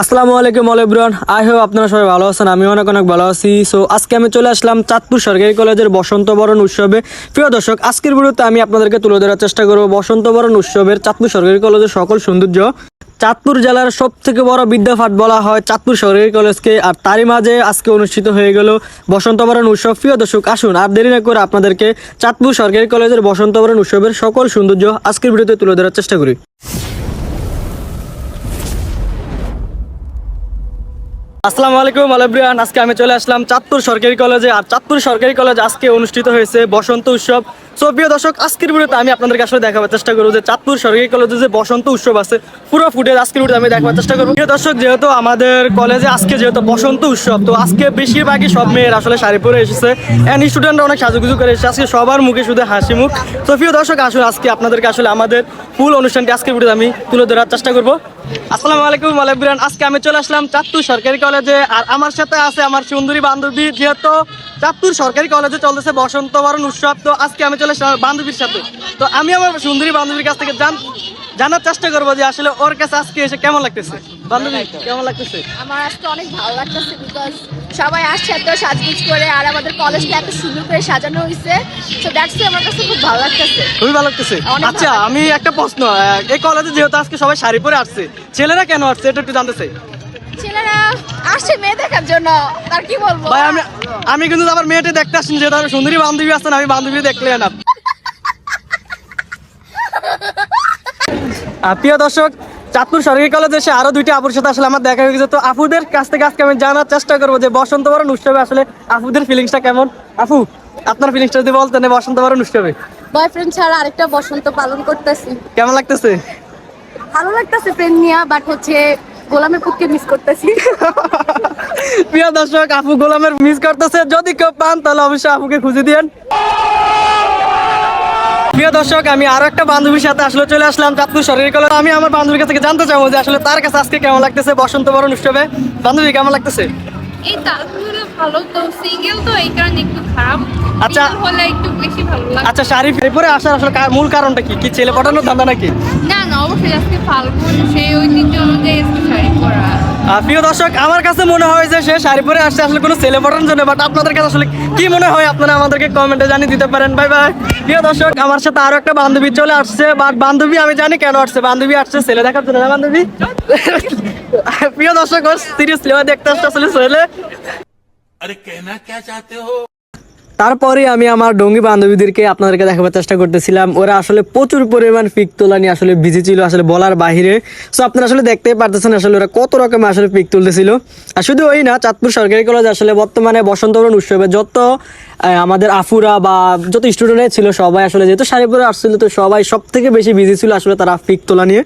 আসসালামু আলাইকুম অলেব্রন I hope আপনারা সবাই ভালো আছেন আমি অনেক অনেক ভালো আছি। সো আজকে আমি চলে আসলাম চাঁদপুর সরকারি কলেজের বসন্ত বরণ উৎসবে। প্রিয় দর্শক, আজকের ভিডিওতে আমি আপনাদেরকে তুলে ধরার চেষ্টা করব বসন্ত বরণ উৎসবের চাঁদপুর সরকারি কলেজের সকল সৌন্দর্য। চাঁদপুর জেলার সব থেকে বড় বিদ্যাপাঠ বলা হয় চাঁদপুর সরকারি কলেজকে, আর তারই মাঝে আজকে অনুষ্ঠিত হয়ে গেল বসন্ত বরণ উৎসব। প্রিয় দর্শক, আসুন আর দেরি না করে আপনাদেরকে চাঁদপুর সরকারি কলেজের বসন্ত বরণ উৎসবের সকল সৌন্দর্য আজকের ভিডিওতে তুলে ধরার চেষ্টা করি। আসসালামু আলাইকুম আলব্রিয়ান আজকে আমি চলে আসলাম চাঁদপুর সরকারি কলেজে। আর চাঁদপুর সরকারি কলেজ আজকে অনুষ্ঠিত হয়েছে বসন্ত উৎসব। সো প্রিয় দর্শক, আজকের ভিডিওতে আমি আপনাদেরকে আসলে দেখাবার চেষ্টা করব যে চাঁদপুর সরকারি কলেজে যে বসন্ত উৎসব আছে, পুরো ফুটেজ আজকের ভিডিওতে আমি দেখাবার চেষ্টা করব। প্রিয় দর্শক, যেহেতু আমাদের কলেজে আজকে যেহেতু বসন্ত উৎসব, তো আজকে বেশিরভাগই সব মেয়ের আসলে শাড়ি পরে এসেছে। অ্যান্ড স্টুডেন্টরা অনেক সাজুগুজু করে এসেছে। আজকে সবার মুখে শুধু হাসি মুখ। তো প্রিয় দর্শক আসলে আজকে আপনাদেরকে আসলে আমাদের ফুল অনুষ্ঠানটি আজকের ভিডিওতে আমি তুলে ধরার চেষ্টা করব। আসসালামু আলাইকুম মালাবিরান আজকে আমি চলে আসলাম চাঁদপুর সরকারি কলেজে। আর আমার সাথে আছে আমার সুন্দরী বান্ধবী, যেহেতু চাঁদপুর সরকারি কলেজে চলতেছে বসন্ত বরণ উৎসব, তো আজকে আমি আমার বান্ধবীর সাথে। তো আমি আমার সুন্দরী বান্ধবীর কাছ থেকে জান জানার চেষ্টা করব যে আসলে ওর কাছে আজকে এসে কেমন লাগতেছে? বান্ধবী কেমন লাগতেছে? আমার আজকে অনেক ভালো লাগতেছে বিকজ সবাই আসছে এত সাজগুজ করে আর আমাদের কলেজটা এত সুন্দর করে সাজানো হয়েছে তো দ্যাটস আমার কাছে খুব ভালো লাগতেছে। খুবই ভালো লাগতেছে। আচ্ছা আমি একটা প্রশ্ন এই কলেজে যেহেতু আজকে সবাই শাড়ি পরে আসছে ছেলেরা কেন আসছে? এটা একটু জানতে চাই। ছেলেরা আসছে মেয়ে দেখার জন্য তার কি বলব? ভাই আমি আমি কিন্তু আবার মেয়েটা দেখতে আসছি যে তার সুন্দরী বান্ধবী আসছেন আমি বান্ধবী দেখলে না। প্রিয় দর্শক চাঁদপুর সরকারি কলেজে এসে আরও দুইটি আপুর সাথে আসলে আমার দেখা হয়ে গেছে। তো আপুদের কাছ থেকে আজকে আমি জানার চেষ্টা করব যে বসন্ত বরণ উৎসবে আসলে আপুদের ফিলিংসটা কেমন? আপু আপনার ফিলিংসটা যদি বলতেন বসন্ত বরণ উৎসবে। বয়ফ্রেন্ড ছাড়া আরেকটা বসন্ত পালন করতেছি। কেমন লাগতেছে? ভালো লাগতেছে ফ্রেন্ড নিয়ে বাট হচ্ছে গোলামের মিস করতেছি। প্রিয় দর্শক আপু গোলামের মিস করতেছে। যদি কেউ পান তাহলে অবশ্যই আপুকে খুঁজে দিয়েন। প্রিয় দর্শক আমি আরও একটা বান্ধবীর সাথে আসলে চলে আসলাম চাঁদপুর সরকারি কলেজ। আমি আমার বান্ধবীর কাছ থেকে জানতে চাবো যে আসলে তার কাছে আজকে কেমন লাগতেছে? বসন্ত বরণ উৎসবে। বান্ধবী কেমন লাগতেছে? এই তাজপুরে ভালো তো সিঙ্গেল তো এই কারণে একটু খারাপ। আচ্ছা। হলে একটু বেশি ভালো লাগে আচ্ছা আসার আসলে মূল কারণটা কি? কি ছেলে পটানোর ধান্দা নাকি? না না অবশ্যই আজকে ফাল্গুন সেই প্রিয় দর্শক, আমার কাছে মনে হয় যে সে শাড়ি পরে আসছে আসলে কোনো সেলিব্রেশন জন্য বাট আপনাদের কাছে আসলে কি মনে হয় আপনারা আমাদেরকে কমেন্টে জানিয়ে দিতে পারেন। বাই বাই প্রিয় দর্শক, আমার সাথে আরও একটা বান্ধবী চলে আসছে বাট বান্ধবী আমি জানি কেন আসছে, বান্ধবী আসছে ছেলে দেখার জন্য, না বান্ধবী? প্রিয় দর্শক সিরিয়াসলি দেখতে আসছে আসলে ছেলে। আরে কেনা, কে চাতে হো? তারপরে আমি আমার ডঙ্গি বান্ধবীদেরকে আপনাদেরকে দেখাবার চেষ্টা করতেছিলাম। ওরা আসলে প্রচুর পরিমাণ পিক তোলা নিয়ে আসলে বিজি ছিল আসলে বলার বাহিরে। সো আপনারা আসলে দেখতেই পারতেছেন আসলে ওরা কত রকমের আসলে পিক তুলতেছিল। আর শুধু ওই না, চাঁদপুর সরকারি কলেজ আসলে বর্তমানে বসন্তবরণ উৎসবে যত আমাদের আফুরা বা যত স্টুডেন্টরা ছিল সবাই আসলে যেহেতু শাড়ি পরে আসছিল, তো সবাই সব থেকে বেশি বিজি ছিল আসলে তারা পিক তোলা নিয়ে।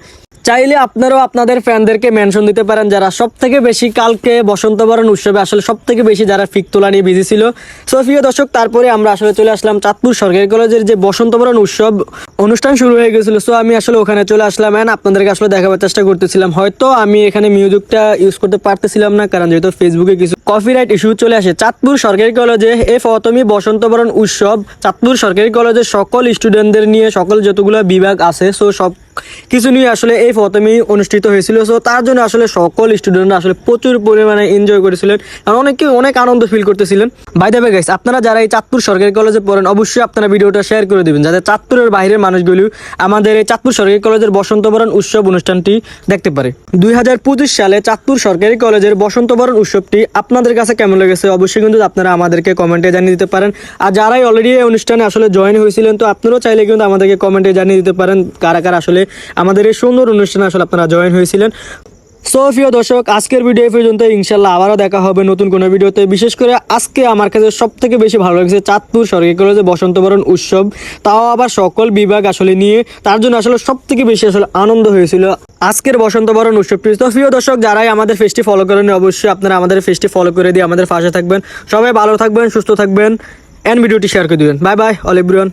চাইলে আপনারাও আপনাদের ফ্যানদেরকে মেনশন দিতে পারেন যারা সব থেকে বেশি কালকে বসন্তবরণ উৎসবে আসলে সব থেকে বেশি যারা ফিক তোলা নিয়ে বিজি ছিল। সো দর্শক, তারপরে আমরা আসলে চলে আসলাম চাঁদপুর সরকারি কলেজের যে বসন্তবরণ উৎসব অনুষ্ঠান শুরু হয়ে গেছিল। সো আমি আসলে ওখানে চলে আসলাম অ্যান্ড আপনাদেরকে আসলে দেখাবার চেষ্টা করতেছিলাম। হয়তো আমি এখানে মিউজিকটা ইউজ করতে পারতেছিলাম না, কারণ যেহেতু ফেসবুকে কিছু কপিরাইট ইস্যু চলে আসে। চাঁদপুর সরকারি কলেজে এ প্রথমই বসন্তবরণ উৎসব চাঁদপুর সরকারি কলেজের সকল স্টুডেন্টদের নিয়ে সকল যতগুলো বিভাগ আছে সো সব কিছু নিয়ে আসলে এই প্রথমেই অনুষ্ঠিত হয়েছিল সো তার জন্য আসলে সকল স্টুডেন্টরা আসলে প্রচুর পরিমাণে এনজয় করেছিলেন আর অনেকে অনেক আনন্দ ফিল করতেছিলেন। বাই দ্য গাইস আপনারা যারা এই চাঁদপুর সরকারি কলেজে পড়েন, অবশ্যই আপনারা ভিডিওটা শেয়ার করে দিবেন, যাতে চাঁদপুরের বাইরের মানুষগুলো আমাদের এই চাঁদপুর সরকারি কলেজের বসন্তবরণ উৎসব অনুষ্ঠানটি দেখতে পারে। দুই হাজার পঁচিশ সালে চাঁদপুর সরকারি কলেজের বসন্তবরণ উৎসবটি আপনাদের কাছে কেমন লেগেছে? অবশ্যই কিন্তু আপনারা আমাদেরকে কমেন্টে জানিয়ে দিতে পারেন। আর যারাই অলরেডি এই অনুষ্ঠানে আসলে জয়েন হয়েছিলেন, তো আপনারাও চাইলে কিন্তু আমাদেরকে কমেন্টে জানিয়ে দিতে পারেন, কারা কারা আসলে আমাদের এই সুন্দর অনুষ্ঠানে আসলে আপনারা জয়েন হয়েছিলেন। সো প্রিয় দর্শক, আজকের ভিডিও পর্যন্ত। ইনশাল্লাহ আবারও দেখা হবে নতুন কোনো ভিডিওতে। বিশেষ করে আজকে আমার কাছে সব থেকে বেশি ভালো লাগছে চাঁদপুর সরকারি কলেজে বসন্তবরণ উৎসব। তাও আবার সকল বিভাগ আসলে নিয়ে তার জন্য আসলে সব থেকে বেশি আসলে আনন্দ হয়েছিল আজকের বসন্তবরণ উৎসবটি। তো, প্রিয় দর্শক, যারাই আমাদের ফেস্টি ফলো করেন অবশ্যই আপনারা আমাদের ফেস্টি ফলো করে দিয়ে আমাদের পাশে থাকবেন। সবাই ভালো থাকবেন, সুস্থ থাকবেন। এন্ড ভিডিওটি শেয়ার করে দিবেন। Bye bye all everyone